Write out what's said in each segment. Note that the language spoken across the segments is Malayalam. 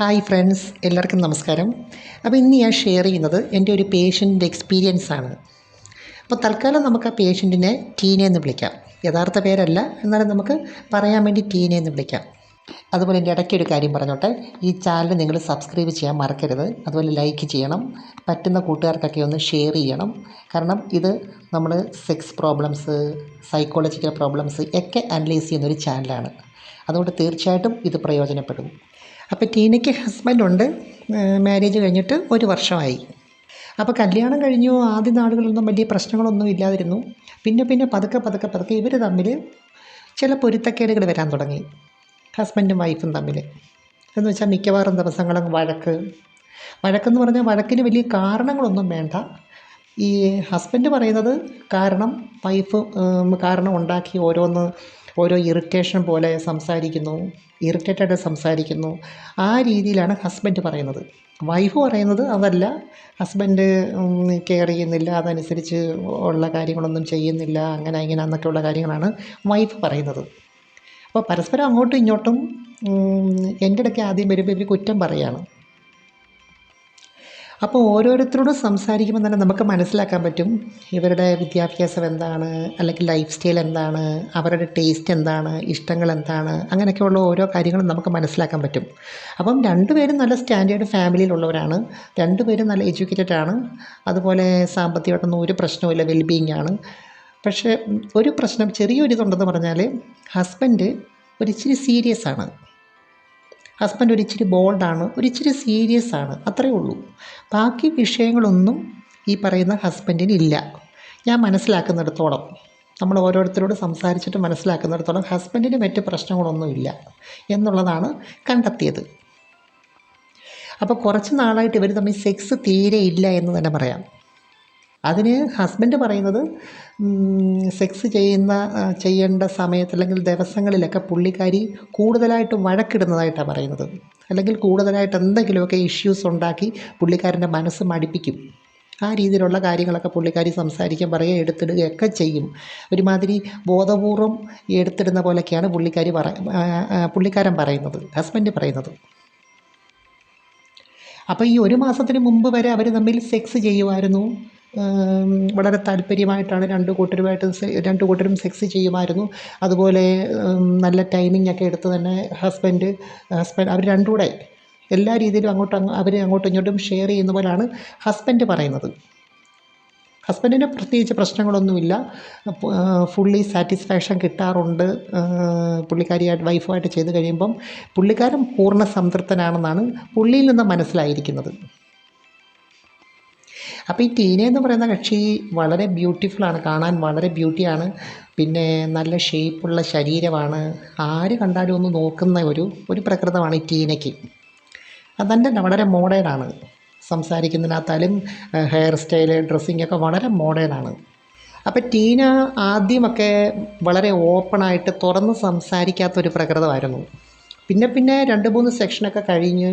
ഹായ് ഫ്രണ്ട്സ് എല്ലാവർക്കും നമസ്കാരം. അപ്പോൾ ഇന്ന് ഞാൻ ഷെയർ ചെയ്യുന്നത് എന്റെ ഒരു പേഷ്യന്റെ എക്സ്പീരിയൻസ് ആണ്. അപ്പോൾ തൽക്കാലം നമുക്ക് ആ പേഷ്യന്റിനെ ടീനെ എന്ന് വിളിക്കാം. യഥാർത്ഥ പേരല്ല എന്നാലും നമുക്ക് പറയാൻ വേണ്ടി ടീനെ എന്ന് വിളിക്കാം. അതുപോലെ എന്റെ ഇടയ്ക്ക് ഒരു കാര്യം പറഞ്ഞോട്ടെ. ഈ ചാനൽ നിങ്ങൾ സബ്സ്ക്രൈബ് ചെയ്യാൻ മറക്കരുത്. അതുപോലെ ലൈക്ക് ചെയ്യണം. പറ്റുന്ന കൂട്ടുകാർക്കൊക്കെ ഒന്ന് ഷെയർ ചെയ്യണം. കാരണം ഇത് നമ്മൾ സെക്സ് പ്രോബ്ലംസ് സൈക്കോളജിക്കൽ പ്രോബ്ലംസ് ഒക്കെ അനലൈസ് ചെയ്യുന്ന ഒരു ചാനലാണ് അതുകൊണ്ട് തീർച്ചയായിട്ടും ഇത് പ്രയോജനപ്പെടും. അപ്പോൾ ടീനയ്ക്ക് ഹസ്ബൻഡുണ്ട് മാരേജ് കഴിഞ്ഞിട്ട് ഒരു വർഷമായി. അപ്പോൾ കല്യാണം കഴിഞ്ഞു. ആദ്യ നാളുകളൊന്നും വലിയ പ്രശ്നങ്ങളൊന്നും ഇല്ലാതിരുന്നു. പിന്നെ പിന്നെ പതുക്കെ പതുക്കെ പതുക്കെ ഇവർ തമ്മിൽ ചില പൊരുത്തക്കേടുകൾ വരാൻ തുടങ്ങി. ഹസ്ബൻഡും വൈഫും തമ്മിൽ എന്ന് വെച്ചാൽ മിക്കവാറും ദിവസങ്ങളും വഴക്ക്. വഴക്കെന്ന് പറഞ്ഞാൽ വഴക്കിന് വലിയ കാരണങ്ങളൊന്നും വേണ്ട. ഈ ഹസ്ബൻഡ് പറയുന്നത് കാരണം വൈഫ് കാരണം ഉണ്ടാക്കി ഓരോന്ന് ഓരോ ഇറിറ്റേഷൻ പോലെ സംസാരിക്കുന്നു ഇറിറ്റേറ്റഡ് സംസാരിക്കുന്നു. ആ രീതിയിലാണ് ഹസ്ബൻഡ് പറയുന്നത്. വൈഫ് പറയുന്നത് അതല്ല ഹസ്ബൻഡ് കെയർ ചെയ്യുന്നില്ല അതനുസരിച്ച് ഉള്ള കാര്യങ്ങളൊന്നും ചെയ്യുന്നില്ല അങ്ങനെ ഇങ്ങനെ എന്നൊക്കെയുള്ള കാര്യങ്ങളാണ് വൈഫ് പറയുന്നത്. അപ്പോൾ പരസ്പരം അങ്ങോട്ടും ഇങ്ങോട്ടും എന്റെ ഇടയ്ക്ക് ആദ്യം വരുമ്പോൾ ഇവർ കുറ്റം പറയാണ്. അപ്പോൾ ഓരോരുത്തരോടും സംസാരിക്കുമ്പോൾ തന്നെ നമുക്ക് മനസ്സിലാക്കാൻ പറ്റും ഇവരുടെ വിദ്യാഭ്യാസം എന്താണ് അല്ലെങ്കിൽ ലൈഫ് സ്റ്റൈൽ എന്താണ് അവരുടെ ടേസ്റ്റ് എന്താണ് ഇഷ്ടങ്ങൾ എന്താണ് അങ്ങനെയൊക്കെയുള്ള ഓരോ കാര്യങ്ങളും നമുക്ക് മനസ്സിലാക്കാൻ പറ്റും. അപ്പം രണ്ടുപേരും നല്ല സ്റ്റാൻഡേർഡ് ഫാമിലിയിലുള്ളവരാണ് രണ്ടുപേരും നല്ല എഡ്യൂക്കേറ്റഡ് ആണ് അതുപോലെ സാമ്പത്തികമായിട്ടൊന്നും ഒരു പ്രശ്നവുമില്ല വെൽബീയിങ് ആണ്. പക്ഷേ ഒരു പ്രശ്നം ചെറിയൊരു ഇതുണ്ടെന്ന് പറഞ്ഞാൽ ഹസ്ബൻഡ് ഒരു ഇച്ചിരി സീരിയസ് ആണ്. ഹസ്ബൻഡ് ഒരിച്ചിരി ബോൾഡാണ് ഒരിച്ചിരി സീരിയസ് ആണ് അത്രയേ ഉള്ളൂ. ബാക്കി വിഷയങ്ങളൊന്നും ഈ പറയുന്ന ഹസ്ബൻഡിന് ഇല്ല. ഞാൻ മനസ്സിലാക്കുന്നിടത്തോളം നമ്മൾ ഓരോരുത്തരോട് സംസാരിച്ചിട്ട് മനസ്സിലാക്കുന്നിടത്തോളം ഹസ്ബൻഡിന് മറ്റ് പ്രശ്നങ്ങളൊന്നുമില്ല എന്നുള്ളതാണ് കണ്ടെത്തിയത്. അപ്പോൾ കുറച്ച് നാളായിട്ട് ഇവർ തമ്മിൽ സെക്സ് തീരെ ഇല്ല എന്ന് തന്നെ പറയാം. അതിന് ഹസ്ബൻഡ് പറയുന്നത് സെക്സ് ചെയ്യുന്ന ചെയ്യേണ്ട സമയത്ത് അല്ലെങ്കിൽ ദിവസങ്ങളിലൊക്കെ പുള്ളിക്കാരി കൂടുതലായിട്ട് വഴക്കിടുന്നതായിട്ടാണ് പറയുന്നത്. അല്ലെങ്കിൽ കൂടുതലായിട്ട് എന്തെങ്കിലുമൊക്കെ ഇഷ്യൂസ് ഉണ്ടാക്കി പുള്ളിക്കാരന്റെ മനസ്സ് മടിപ്പിക്കും. ആ രീതിയിലുള്ള കാര്യങ്ങളൊക്കെ പുള്ളിക്കാരി സംസാരിക്കാൻ പറയുക എടുത്തിടുകയൊക്കെ ചെയ്യും. ഒരുമാതിരി ബോധപൂർവം എടുത്തിടുന്ന പോലെയൊക്കെയാണ് പുള്ളിക്കാരി പറ പുള്ളിക്കാരൻ പറയുന്നത് ഹസ്ബൻഡ് പറയുന്നത്. അപ്പോൾ ഈ ഒരു മാസത്തിന് മുമ്പ് വരെ അവർ തമ്മിൽ സെക്സ് ചെയ്യുമായിരുന്നു. വളരെ താല്പര്യമായിട്ടാണ് രണ്ട് കൂട്ടരുമായിട്ട് രണ്ട് കൂട്ടരും സെക്സ് ചെയ്യുമായിരുന്നു. അതുപോലെ നല്ല ടൈമിംഗ് ഒക്കെ എടുത്ത് തന്നെ ഹസ്ബൻഡ് ഹസ്ബൻഡ് അവർ രണ്ടും കൂടെ എല്ലാ രീതിയിലും അങ്ങോട്ടും അവർ അങ്ങോട്ടും ഇങ്ങോട്ടും ഷെയർ ചെയ്യുന്ന പോലെയാണ് ഹസ്ബൻഡ് പറയുന്നത്. ഹസ്ബൻഡിന് പ്രത്യേകിച്ച് പ്രശ്നങ്ങളൊന്നുമില്ല. ഫുള്ളി സാറ്റിസ്ഫാക്ഷൻ കിട്ടാറുണ്ട്. പുള്ളിക്കാരിയായിട്ട് വൈഫുമായിട്ട് ചെയ്ത് കഴിയുമ്പം പുള്ളിക്കാരൻ പൂർണ സംതൃപ്തനാണെന്നാണ് പുള്ളിയിൽ നിന്ന് മനസ്സിലായിരിക്കുന്നത്. അപ്പോൾ ഈ ടീന എന്ന് പറയുന്ന കക്ഷി വളരെ ബ്യൂട്ടിഫുള്ളാണ് കാണാൻ വളരെ ബ്യൂട്ടിയാണ് പിന്നെ നല്ല ഷേപ്പുള്ള ശരീരമാണ്. ആര് കണ്ടാലും ഒന്ന് നോക്കുന്ന ഒരു ഒരു പ്രകൃതമാണ് ഈ ടീനയ്ക്ക്. അതെന്റെ വളരെ മോഡേണാണ് സംസാരിക്കുന്നതിനകത്താലും ഹെയർ സ്റ്റൈൽ ഡ്രസ്സിങ് ഒക്കെ വളരെ മോഡേണാണ് അപ്പോൾ ടീന ആദ്യമൊക്കെ വളരെ ഓപ്പണായിട്ട് തുറന്ന് സംസാരിക്കാത്തൊരു പ്രകൃതമായിരുന്നു. പിന്നെ പിന്നെ രണ്ട് മൂന്ന് സെക്ഷനൊക്കെ കഴിഞ്ഞ്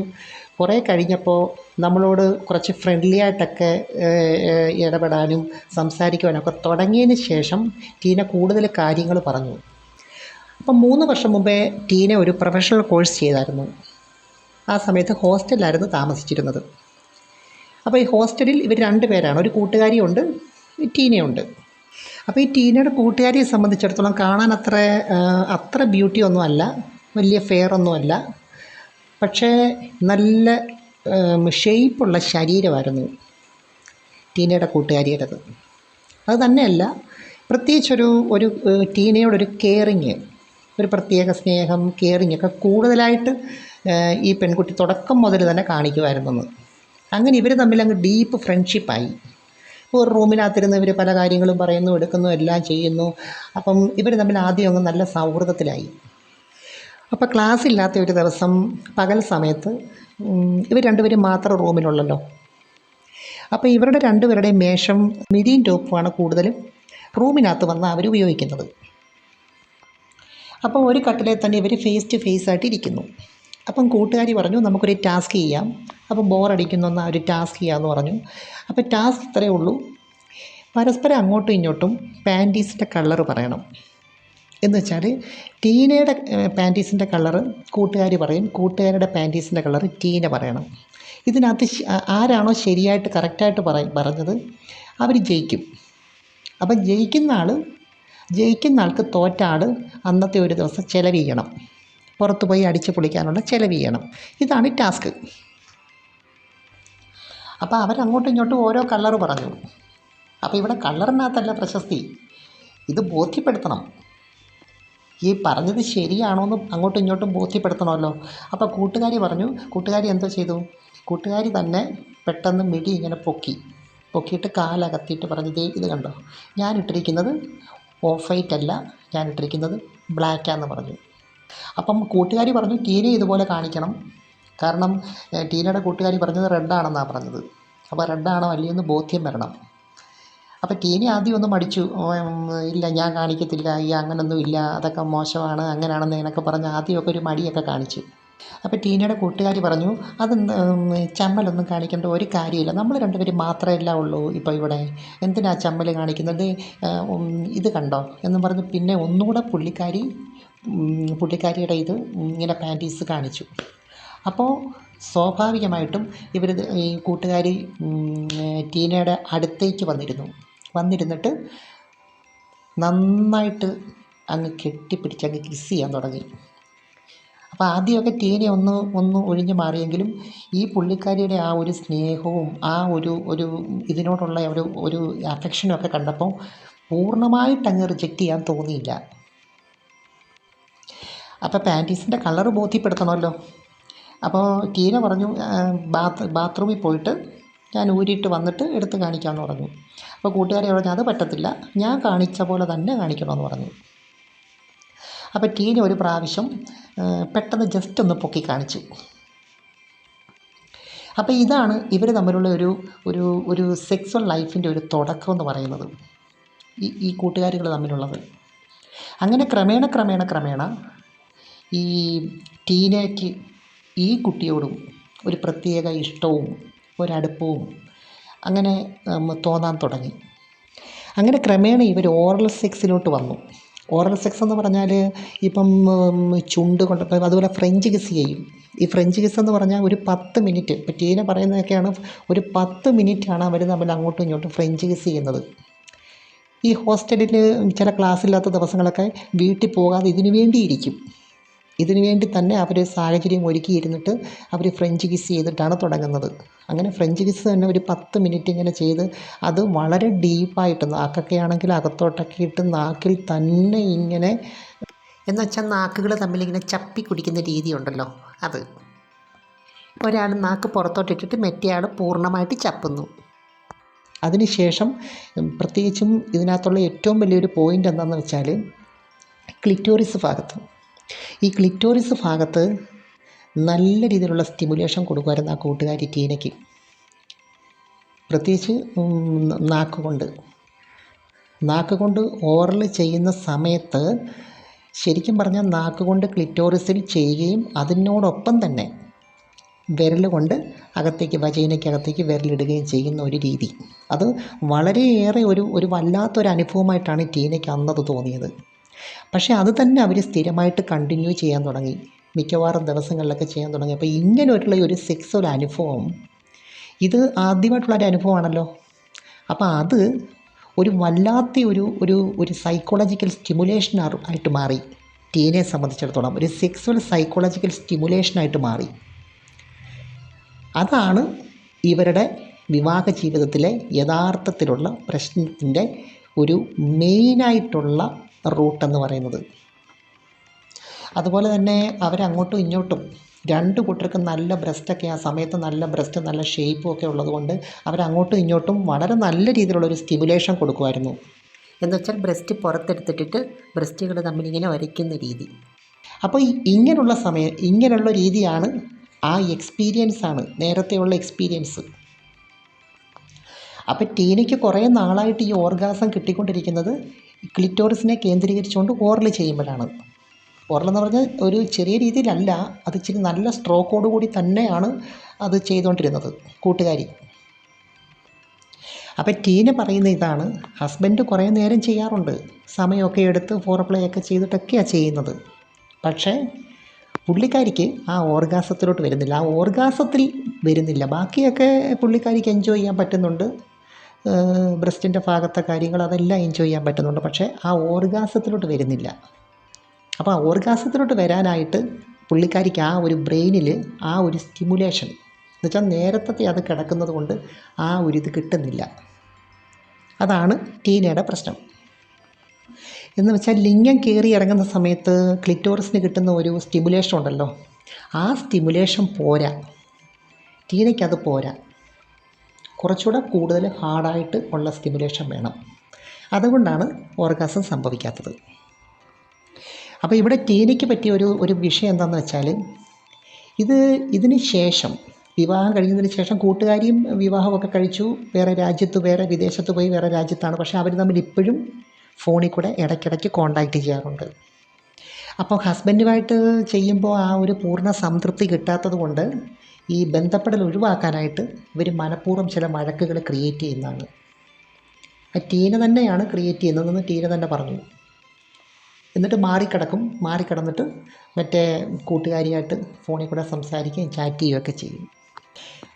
കുറേ കഴിഞ്ഞപ്പോൾ നമ്മളോട് കുറച്ച് ഫ്രണ്ട്ലി ആയിട്ടൊക്കെ ഇടപെടാനും സംസാരിക്കുവാനും ഒക്കെ തുടങ്ങിയതിന് ശേഷം ടീന കൂടുതൽ കാര്യങ്ങൾ പറഞ്ഞു. അപ്പം മൂന്ന് വർഷം മുമ്പേ ടീന ഒരു പ്രൊഫഷണൽ കോഴ്സ് ചെയ്തായിരുന്നു. ആ സമയത്ത് ഹോസ്റ്റലിലായിരുന്നു താമസിച്ചിരുന്നത്. അപ്പോൾ ഈ ഹോസ്റ്റലിൽ ഇവർ രണ്ട് പേരാണ്. ഒരു കൂട്ടുകാരിയുണ്ട് ടീനയുണ്ട് അപ്പോൾ ഈ ടീനയുടെ കൂട്ടുകാരിയെ സംബന്ധിച്ചിടത്തോളം കാണാൻ അത്ര അത്ര ബ്യൂട്ടി ഒന്നും അല്ല വലിയ ഫെയർ ഒന്നും അല്ല. പക്ഷേ നല്ല ഷേയ്പ്പുള്ള ശരീരമായിരുന്നു ടീനയുടെ കൂട്ടുകാരിയുടേത്. അത് തന്നെയല്ല പ്രത്യേകിച്ചൊരു ഒരു ടീനയോടൊരു കെയറിങ് ഒരു പ്രത്യേക സ്നേഹം കെയറിങ് ഒക്കെ കൂടുതലായിട്ട് ഈ പെൺകുട്ടി തുടക്കം മുതൽ തന്നെ കാണിക്കുമായിരുന്നെന്ന് അങ്ങനെ ഇവർ തമ്മിൽ അങ്ങ് ഡീപ്പ് ഫ്രണ്ട്ഷിപ്പായി ഒരു റൂമിനകത്തിരുന്ന് ഇവർ പല കാര്യങ്ങളും പറയുന്നു എടുക്കുന്നു എല്ലാം ചെയ്യുന്നു. അപ്പം ഇവർ തമ്മിൽ ആദ്യം അങ്ങ് നല്ല സൗഹൃദത്തിലായി. അപ്പോൾ ക്ലാസ് ഇല്ലാത്ത ഒരു ദിവസം പകൽ സമയത്ത് ഇവർ രണ്ടുപേരും മാത്രം റൂമിലുള്ളല്ലോ. അപ്പോൾ ഇവരുടെ രണ്ടുപേരുടെയും മേഷം മിരിയും ടോപ്പുമാണ് കൂടുതലും റൂമിനകത്ത് വന്ന് അവർ ഉപയോഗിക്കുന്നത്. അപ്പോൾ ഒരു കട്ടിലെ തന്നെ ഇവർ ഫേസ് ടു ഫേസ് ആയിട്ട് ഇരിക്കുന്നു. അപ്പം കൂട്ടുകാരി പറഞ്ഞു നമുക്കൊരു ടാസ്ക് ചെയ്യാം. അപ്പം ബോറടിക്കുന്ന ഒരു ടാസ്ക് ചെയ്യാമെന്ന് പറഞ്ഞു. അപ്പോൾ ടാസ്ക് ഇത്രയേ ഉള്ളൂ. പരസ്പരം അങ്ങോട്ടും ഇങ്ങോട്ടും പാന്റീസിന്റെ കളർ പറയണം. എന്ന് വെച്ചാൽ ടീനയുടെ പാന്റീസിന്റെ കളറ് കൂട്ടുകാർ പറയും കൂട്ടുകാരുടെ പാന്റീസിന്റെ കളറ് ടീന പറയണം. ഇതിനകത്ത് ആരാണോ ശരിയായിട്ട് കറക്റ്റായിട്ട് പറ പറഞ്ഞത് അവർ ജയിക്കും. അപ്പം ജയിക്കുന്ന ആൾ ജയിക്കുന്ന ആൾക്ക് തോറ്റ ആൾ അന്നത്തെ ഒരു ദിവസം ചിലവ് ചെയ്യണം. പുറത്ത് പോയി അടിച്ച് പൊളിക്കാനുള്ള ചിലവ് ചെയ്യണം. ഇതാണ് ടാസ്ക്. അപ്പോൾ അവരങ്ങോട്ടും ഇങ്ങോട്ടും ഓരോ കളറ് പറഞ്ഞു. അപ്പോൾ ഇവിടെ കളറിനകത്തല്ല പ്രശസ്തി. ഇത് ബോധ്യപ്പെടുത്തണം. ഈ പറഞ്ഞത് ശരിയാണോ എന്ന് അങ്ങോട്ടും ഇങ്ങോട്ടും ബോധ്യപ്പെടുത്തണമല്ലോ. അപ്പോൾ കൂട്ടുകാരി പറഞ്ഞു കൂട്ടുകാരി എന്തോ ചെയ്തു? കൂട്ടുകാരി തന്നെ പെട്ടെന്ന് മിടി ഇങ്ങനെ പൊക്കി പൊക്കിയിട്ട് കാലകത്തിയിട്ട് പറഞ്ഞു ദേ ഇത് കണ്ടോ? ഞാൻ ഇട്ടിരിക്കുന്നത് ഓഫ് വൈറ്റ് അല്ല ഞാൻ ഇട്ടിരിക്കുന്നത് ബ്ലാക്കാന്ന് പറഞ്ഞു. അപ്പം കൂട്ടുകാരി പറഞ്ഞു ടീനെ ഇതുപോലെ കാണിക്കണം. കാരണം ടീനയുടെ കൂട്ടുകാരി പറഞ്ഞത് റെഡാണെന്നാണ് പറഞ്ഞത്. അപ്പോൾ റെഡാണോ അല്ലയോ എന്ന് ബോധ്യം വരണം. അപ്പോൾ ടീനി ആദ്യം ഒന്ന് മടിച്ചു. ഇല്ല ഞാൻ കാണിക്കത്തില്ല. ഈ അങ്ങനൊന്നും ഇല്ല. അതൊക്കെ മോശമാണ്. അങ്ങനെയാണെന്ന് എന്നൊക്കെ പറഞ്ഞ് ആദ്യമൊക്കെ ഒരു മടിയൊക്കെ കാണിച്ചു. അപ്പോൾ ടീനയുടെ കൂട്ടുകാർ പറഞ്ഞു അത് ചമ്മലൊന്നും കാണിക്കേണ്ട ഒരു കാര്യമില്ല. നമ്മൾ രണ്ടുപേരും മാത്രമല്ല ഉള്ളൂ ഇപ്പോൾ ഇവിടെ. എന്തിനാ ചമ്മൽ കാണിക്കുന്നത്? ഇത് കണ്ടോ? എന്ന് പറഞ്ഞ് പിന്നെ ഒന്നുകൂടെ പുള്ളിക്കാരി പുള്ളിക്കാരിയുടെ ഇത് ഇങ്ങനെ പാന്റീസ് കാണിച്ചു. അപ്പോൾ സ്വാഭാവികമായിട്ടും ഇവർ ഈ കൂട്ടുകാരി ടീനയുടെ അടുത്തേക്ക് വന്നിരുന്നു. വന്നിരുന്നിട്ട് നന്നായിട്ട് അങ്ങ് കെട്ടിപ്പിടിച്ച് അങ്ങ് കിസ് ചെയ്യാൻ തുടങ്ങി. അപ്പോൾ ആദ്യമൊക്കെ ടീന ഒന്ന് ഒന്ന് ഒഴിഞ്ഞു മാറിയെങ്കിലും ഈ പുള്ളിക്കാരിയുടെ ആ ഒരു സ്നേഹവും ആ ഒരു ഒരു ഇതിനോടുള്ള ഒരു ഒരു അഫെക്ഷനും ഒക്കെ കണ്ടപ്പോൾ പൂർണമായിട്ട് അങ്ങ് റിജക്റ്റ് ചെയ്യാൻ തോന്നിയില്ല. അപ്പോൾ പാന്റീസിന്റെ കളറ് ബോധ്യപ്പെടുത്തണമല്ലോ. അപ്പോൾ ടീന പറഞ്ഞു ബാത്ത് ബാത്റൂമിൽ പോയിട്ട് ഞാൻ ഊരിയിട്ട് വന്നിട്ട് എടുത്ത് കാണിക്കാമെന്ന് പറഞ്ഞു. അപ്പോൾ കൂട്ടുകാരി പറഞ്ഞു അത് പറ്റത്തില്ല. ഞാൻ കാണിച്ച പോലെ തന്നെ കാണിക്കണമെന്ന് പറഞ്ഞു. അപ്പോൾ ടീന ഒരു പ്രാവശ്യം പെട്ടെന്ന് ജസ്റ്റ് ഒന്ന് പൊക്കി കാണിച്ചു. അപ്പോൾ ഇതാണ് ഇവർ തമ്മിലുള്ള ഒരു ഒരു ഒരു സെക്സ്വൽ ലൈഫിന്റെ ഒരു തുടക്കം എന്ന് പറയുന്നത്. ഈ ഈ കൂട്ടുകാരികൾ തമ്മിലുള്ളത്. അങ്ങനെ ക്രമേണ ക്രമേണ ക്രമേണ ഈ ടീനയ്ക്ക് ഈ കുട്ടിയോടും ഒരു പ്രത്യേക ഇഷ്ടവും ഒരടുപ്പവും അങ്ങനെ തോന്നാൻ തുടങ്ങി. അങ്ങനെ ക്രമേണ ഇവർ ഓറൽ സെക്സിലോട്ട് വന്നു. ഓറൽ സെക്സ് എന്ന് പറഞ്ഞാൽ ഇപ്പം ചുണ്ട് കൊണ്ട് അതുപോലെ ഫ്രഞ്ച് കിസ് ചെയ്യും. ഈ ഫ്രഞ്ച് കിസ് എന്ന് പറഞ്ഞാൽ ഒരു പത്ത് മിനിറ്റ് ഇപ്പം ടീന പറയുന്നതൊക്കെയാണ് ഒരു പത്ത് മിനിറ്റാണ് അവർ തമ്മിൽ അങ്ങോട്ടും ഇങ്ങോട്ടും ഫ്രഞ്ച് കിസ് ചെയ്യുന്നത്. ഈ ഹോസ്റ്റലിൽ ചില ക്ലാസ് ഇല്ലാത്ത ദിവസങ്ങളൊക്കെ വീട്ടിൽ പോകാതെ ഇതിനു വേണ്ടിയിരിക്കും. ഇതിനു വേണ്ടി തന്നെ അവർ സാഹചര്യം ഒരുക്കിയിരുന്നിട്ട് അവർ ഫ്രഞ്ച് കിസ് ചെയ്തിട്ടാണ് തുടങ്ങുന്നത്. അങ്ങനെ ഫ്രഞ്ച് കിസ് തന്നെ ഒരു പത്ത് മിനിറ്റ് ഇങ്ങനെ ചെയ്ത് അത് വളരെ ഡീപ്പായിട്ട് നാക്കൊക്കെ ആണെങ്കിൽ അകത്തോട്ടൊക്കെ ഇട്ട് നാക്കിൽ തന്നെ ഇങ്ങനെ എന്ന് വെച്ചാൽ നാക്കുകൾ തമ്മിലിങ്ങനെ ചപ്പി കുടിക്കുന്ന രീതി ഉണ്ടല്ലോ അത്. ഒരാൾ നാക്ക് പുറത്തോട്ടിട്ടിട്ട് മറ്റേയാൾ പൂർണമായിട്ട് ചപ്പുന്നു. അതിനുശേഷം പ്രത്യേകിച്ചും ഇതിനകത്തുള്ള ഏറ്റവും വലിയൊരു പോയിന്റ് എന്താണെന്ന് വെച്ചാൽ ക്ലിറ്റോറിസ് ഭാഗത്ത്. ഈ ക്ലിറ്റോറിസ് ഭാഗത്ത് നല്ല രീതിയിലുള്ള സ്റ്റിമുലേഷൻ കൊടുക്കുമായിരുന്നു ആ കൂട്ടുകാരി ടീനയ്ക്ക് പ്രത്യേകിച്ച് നാക്ക് കൊണ്ട്. നാക്ക് കൊണ്ട് ഓറൽ ചെയ്യുന്ന സമയത്ത് ശരിക്കും പറഞ്ഞാൽ നാക്ക് കൊണ്ട് ക്ലിറ്റോറിസിൽ ചെയ്യുകയും അതിനോടൊപ്പം തന്നെ വിരൽ കൊണ്ട് അകത്തേക്ക് വജൈനയ്ക്കകത്തേക്ക് വിരലിടുകയും ചെയ്യുന്ന ഒരു രീതി. അത് വളരെയേറെ ഒരു ഒരു വല്ലാത്തൊരു അനുഭവമായിട്ടാണ് ടീനയ്ക്ക് അന്നത് തോന്നിയത്. പക്ഷേ അത് തന്നെ അവർ സ്ഥിരമായിട്ട് കണ്ടിന്യൂ ചെയ്യാൻ തുടങ്ങി. മിക്കവാറും ദിവസങ്ങളിലൊക്കെ ചെയ്യാൻ തുടങ്ങി. അപ്പോൾ ഇങ്ങനെയുള്ള ഒരു സെക്സ് ഒരു അനുഭവം ഇത് ആദ്യമായിട്ടുള്ള ഒരു അനുഭവമാണല്ലോ. അപ്പോൾ അത് ഒരു വല്ലാത്ത ഒരു ഒരു ഒരു സൈക്കോളജിക്കൽ സ്റ്റിമുലേഷൻ ആയിട്ട് മാറി. ടീനെ സംബന്ധിച്ചിടത്തോളം ഒരു സെക്സ്വൽ സൈക്കോളജിക്കൽ സ്റ്റിമുലേഷനായിട്ട് മാറി. അതാണ് ഇവരുടെ വിവാഹ ജീവിതത്തിലെ യഥാർത്ഥത്തിലുള്ള പ്രശ്നത്തിന്റെ ഒരു മെയിനായിട്ടുള്ള റൂട്ടെന്ന് പറയുന്നത്. അതുപോലെ തന്നെ അവരങ്ങോട്ടും ഇങ്ങോട്ടും രണ്ട് കൂട്ടർക്കും നല്ല ബ്രസ്റ്റൊക്കെ ആ സമയത്ത് നല്ല ബ്രസ്റ്റ് നല്ല ഷേപ്പും ഒക്കെ ഉള്ളതുകൊണ്ട് അവരങ്ങോട്ടും ഇങ്ങോട്ടും വളരെ നല്ല രീതിയിലുള്ള ഒരു സ്റ്റിമുലേഷൻ കൊടുക്കുമായിരുന്നു. എന്ന് വെച്ചാൽ ബ്രസ്റ്റ് പുറത്തെടുത്തിട്ടിട്ട് ബ്രസ്റ്റുകൾ തമ്മിൽ ഇങ്ങനെ വരയ്ക്കുന്ന രീതി. അപ്പോൾ ഇങ്ങനെയുള്ള സമയം ഇങ്ങനെയുള്ള രീതിയാണ് ആ എക്സ്പീരിയൻസ് ആണ് നേരത്തെയുള്ള എക്സ്പീരിയൻസ്. അപ്പോൾ ടീനയ്ക്ക് കുറേ നാളായിട്ട് ഈ ഓർഗാസം കിട്ടിക്കൊണ്ടിരിക്കുന്നത് ക്ലിറ്റോറിസിനെ കേന്ദ്രീകരിച്ചുകൊണ്ട് ഓറൽ ചെയ്യുമ്പോഴാണ്. ഓറൽ എന്ന് പറഞ്ഞാൽ ഒരു ചെറിയ രീതിയിലല്ല അത് ഇച്ചിരി നല്ല സ്ട്രോക്കോട് കൂടി തന്നെയാണ് അത് ചെയ്തുകൊണ്ടിരുന്നത് കൂട്ടുകാരി. അപ്പോൾ ടീന പറയുന്ന ഇതാണ് ഹസ്ബൻഡ് കുറേ നേരം ചെയ്യാറുണ്ട് സമയമൊക്കെ എടുത്ത് ഫോർ പ്ലേ ഒക്കെ ചെയ്തിട്ടൊക്കെയാണ് ചെയ്യുന്നത്. പക്ഷേ പുള്ളിക്കാരിക്ക് ആ ഓർഗാസത്തിലോട്ട് വരുന്നില്ല. ആ ഓർഗാസത്തിൽ വരുന്നില്ല. ബാക്കിയൊക്കെ പുള്ളിക്കാരിക്ക് എൻജോയ് ചെയ്യാൻ പറ്റുന്നുണ്ട്. ബ്രസ്റ്റിന്റെ ഭാഗത്തെ കാര്യങ്ങൾ അതെല്ലാം എൻജോയ് ചെയ്യാൻ പറ്റുന്നുണ്ട്. പക്ഷേ ആ ഓർഗാസത്തിലോട്ട് വരുന്നില്ല. അപ്പോൾ ആ ഓർഗാസത്തിലോട്ട് വരാനായിട്ട് പുള്ളിക്കാരിക്ക് ആ ഒരു ബ്രെയിനിൽ ആ ഒരു സ്റ്റിമുലേഷൻ എന്നുവെച്ചാൽ നേരത്തെ അത് കിടക്കുന്നത് കൊണ്ട് ആ ഒരു ഇത് കിട്ടുന്നില്ല. അതാണ് ടീനയുടെ പ്രശ്നം. എന്ന് വെച്ചാൽ ലിംഗം കയറി ഇറങ്ങുന്ന സമയത്ത് ക്ലിറ്റോറിസിന് കിട്ടുന്ന ഒരു സ്റ്റിമുലേഷൻ ഉണ്ടല്ലോ. ആ സ്റ്റിമുലേഷൻ പോരാ. ടീനയ്ക്കത് പോരാ. കുറച്ചുകൂടെ കൂടുതൽ ഹാർഡായിട്ട് ഉള്ള സ്റ്റിമുലേഷൻ വേണം. അതുകൊണ്ടാണ് ഓർഗാസം സംഭവിക്കാത്തത്. അപ്പോൾ ഇവിടെ ടീനയ്ക്ക് പറ്റിയ ഒരു ഒരു വിഷയം എന്താണെന്ന് വെച്ചാൽ ഇത് ഇതിന് ശേഷം വിവാഹം കഴിഞ്ഞതിന് ശേഷം കൂട്ടുകാരിയും വിവാഹമൊക്കെ കഴിച്ചു. വേറെ രാജ്യത്ത് വേറെ വിദേശത്ത് പോയി വേറെ രാജ്യത്താണ്. പക്ഷേ അവർ തമ്മിൽ ഇപ്പോഴും ഫോണിൽ കൂടെ ഇടയ്ക്കിടയ്ക്ക് കോണ്ടാക്റ്റ് ചെയ്യാറുണ്ട്. അപ്പോൾ ഹസ്ബൻഡുമായിട്ട് ചെയ്യുമ്പോൾ ആ ഒരു പൂർണ സംതൃപ്തി കിട്ടാത്തത് കൊണ്ട് ഈ ബന്ധപ്പെടൽ ഒഴിവാക്കാനായിട്ട് ഇവർ മനഃപൂർവം ചില വഴക്കുകൾ ക്രിയേറ്റ് ചെയ്യുന്നതാണ്. ആ ടീന തന്നെയാണ് ക്രിയേറ്റ് ചെയ്യുന്നതെന്ന് ടീന തന്നെ പറഞ്ഞു. എന്നിട്ട് മാറിക്കിടക്കും. മാറിക്കിടന്നിട്ട് മറ്റേ കൂട്ടുകാരിയായിട്ട് ഫോണിൽ കൂടെ സംസാരിക്കുകയും ചാറ്റ് ചെയ്യുകയൊക്കെ ചെയ്യും.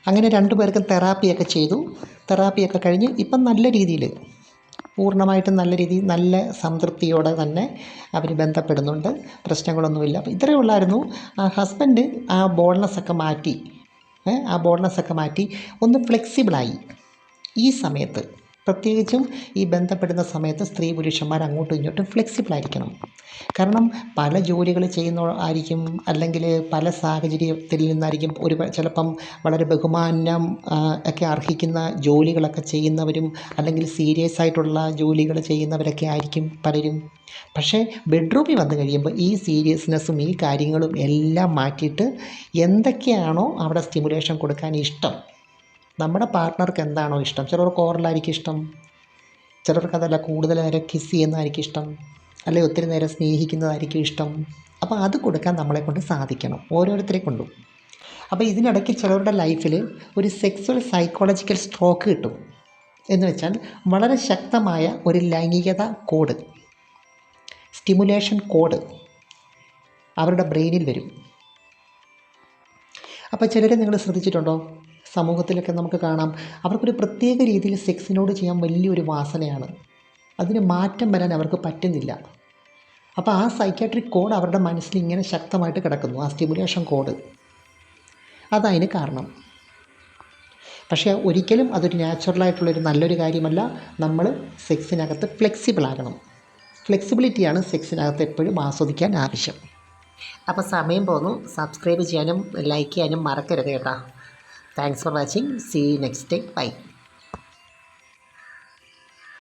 അങ്ങനെ രണ്ടു പേർക്കും തെറാപ്പിയൊക്കെ ചെയ്തു. തെറാപ്പിയൊക്കെ കഴിഞ്ഞ് ഇപ്പം നല്ല രീതിയിൽ പൂർണമായിട്ടും നല്ല രീതിയിൽ നല്ല സംതൃപ്തിയോടെ തന്നെ അവർ ബന്ധപ്പെടുന്നുണ്ട്. പ്രശ്നങ്ങളൊന്നുമില്ല. അപ്പോൾ ഇത്രയേ ഉള്ളായിരുന്നു. ഹസ്ബൻഡ് ആ ബോൾനെസ്സൊക്കെ മാറ്റി. ആ ബോണസൊക്കെ മാറ്റി ഒന്ന് ഫ്ലെക്സിബിളായി ഈ സമയത്ത് പ്രത്യേകിച്ചും ഈ ബന്ധപ്പെടുന്ന സമയത്ത് സ്ത്രീ പുരുഷന്മാർ അങ്ങോട്ടും ഇങ്ങോട്ടും ഫ്ലെക്സിബിൾ ആയിരിക്കണം. കാരണം പല ജോലികൾ ചെയ്യുന്ന ആയിരിക്കും അല്ലെങ്കിൽ പല സാഹചര്യത്തിൽ നിന്നായിരിക്കും ഒരു ചിലപ്പം വളരെ ബഹുമാനം ഒക്കെ അർഹിക്കുന്ന ജോലികളൊക്കെ ചെയ്യുന്നവരും അല്ലെങ്കിൽ സീരിയസ് ആയിട്ടുള്ള ജോലികൾ ചെയ്യുന്നവരൊക്കെ ആയിരിക്കും പലരും. പക്ഷേ ബെഡ്റൂമിൽ വന്നു കഴിയുമ്പോൾ ഈ സീരിയസ്നെസ്സും ഈ കാര്യങ്ങളും എല്ലാം മാറ്റിയിട്ട് എന്തൊക്കെയാണോ അവിടെ സ്റ്റിമുലേഷൻ കൊടുക്കാൻ ഇഷ്ടം. നമ്മുടെ പാർട്ട്ണർക്ക് എന്താണോ ഇഷ്ടം? ചിലർക്ക് ഓറലായിരിക്കും ഇഷ്ടം. ചിലർക്ക് അതല്ല കൂടുതൽ നേരം കിസ് ചെയ്യുന്നതായിരിക്കും ഇഷ്ടം. അല്ലെങ്കിൽ ഒത്തിരി നേരം സ്നേഹിക്കുന്നതായിരിക്കും ഇഷ്ടം. അപ്പോൾ അത് കൊടുക്കാൻ നമ്മളെ കൊണ്ട് സാധിക്കണം. ഓരോരുത്തരെ കൊണ്ടും. അപ്പോൾ ഇതിനിടയ്ക്ക് ചിലരുടെ ലൈഫിൽ ഒരു സെക്സ്വൽ സൈക്കോളജിക്കൽ സ്ട്രോക്ക് കിട്ടും. എന്ന് വെച്ചാൽ വളരെ ശക്തമായ ഒരു ലൈംഗികത കോഡ് സ്റ്റിമുലേഷൻ കോഡ് അവരുടെ ബ്രെയിനിൽ വരും. അപ്പോൾ ചിലരെ നിങ്ങൾ ശ്രദ്ധിച്ചിട്ടുണ്ടോ? സമൂഹത്തിലൊക്കെ നമുക്ക് കാണാം. അവർക്കൊരു പ്രത്യേക രീതിയിൽ സെക്സിനോട് ചെയ്യാൻ വലിയൊരു വാസനയാണ്. അതിന് മാറ്റം വരാൻ അവർക്ക് പറ്റുന്നില്ല. അപ്പോൾ ആ സൈക്യാട്രിക് കോഡ് അവരുടെ മനസ്സിൽ ഇങ്ങനെ ശക്തമായിട്ട് കിടക്കുന്നു. ആ സ്റ്റിമുലേഷൻ കോഡ് അതതിന് കാരണം. പക്ഷേ ഒരിക്കലും അതൊരു നാച്ചുറലായിട്ടുള്ളൊരു നല്ലൊരു കാര്യമല്ല. നമ്മൾ സെക്സിനകത്ത് ഫ്ലെക്സിബിൾ ആകണം. ഫ്ലെക്സിബിലിറ്റിയാണ് സെക്സിനകത്ത് എപ്പോഴും ആസ്വദിക്കാൻ ആവശ്യം. അപ്പോൾ സമയം പോന്നു. സബ്സ്ക്രൈബ് ചെയ്യാനും ലൈക്ക് ചെയ്യാനും മറക്കരുത് കേട്ടോ. Thanks for watching. See you next time. Bye.